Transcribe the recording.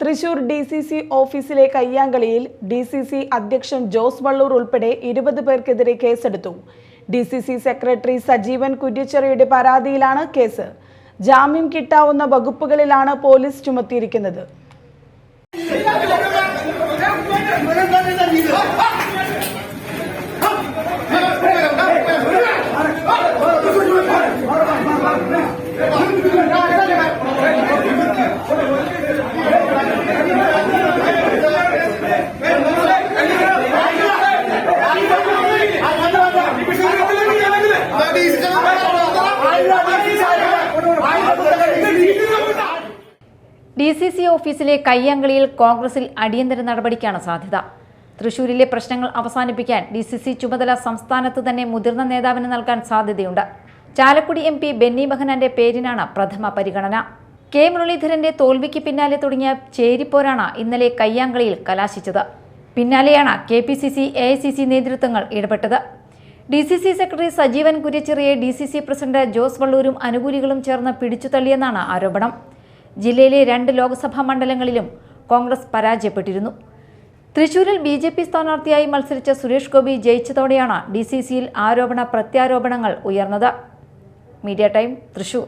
Thrissur D C C ഓഫീസിലെ കയ്യാങ്കളിയിൽ D C C അധ്യക്ഷൻ ജോസ് വള്ളൂർ ഉൾപ്പെടെ ഇരുപത് പേർക്കെതിരെ കേസെടുത്തു. D C C secretary Sajeevan കുര്യച്ചെറിയുടെ പരാതിയിലാണ് കേസ്. ജാമ്യം കിട്ടാവുന്ന വകുപ്പുകളിലാണ് പോലീസ് ചുമത്തിയിരിക്കുന്നത്. ഡി സി സി ഓഫീസിലെ കയ്യാങ്കളിയിൽ കോൺഗ്രസിൽ അടിയന്തര നടപടിക്കാണ് സാധ്യത. തൃശൂരിലെ പ്രശ്നങ്ങൾ അവസാനിപ്പിക്കാൻ ഡി സി സി ചുമതല സംസ്ഥാനത്ത് തന്നെ മുതിർന്ന നേതാവിന് നൽകാൻ സാധ്യതയുണ്ട്. ചാലക്കുടി എം പി ബെന്നി ബഹനാന്റെ പേരിനാണ് പ്രഥമ പരിഗണന. കെ മുരളീധരന്റെ തോൽവിക്ക് പിന്നാലെ തുടങ്ങിയ ചേരിപ്പോരാണ് ഇന്നലെ കയ്യാങ്കളിയിൽ കലാശിച്ചത്. പിന്നാലെയാണ് K P C C A I C C നേതൃത്വങ്ങൾ ഇടപെട്ടത്. D C C secretary Sajeevan കുര്യച്ചിറയെ D C C president Jose വള്ളൂരും അനുകൂലികളും ചേർന്ന് പിടിച്ചു തള്ളിയെന്നാണ് ആരോപണം. ജില്ലയിലെ രണ്ട് ലോക്സഭാ മണ്ഡലങ്ങളിലും കോൺഗ്രസ് പരാജയപ്പെട്ടിരുന്നു. തൃശൂരിൽ ബി ജെ പി സ്ഥാനാർത്ഥിയായി മത്സരിച്ച സുരേഷ് ഗോപി ജയിച്ചതോടെയാണ് ഡി സി സിയിൽ ആരോപണ പ്രത്യാരോപണങ്ങൾ ഉയർന്നത്. Media time Thrissur.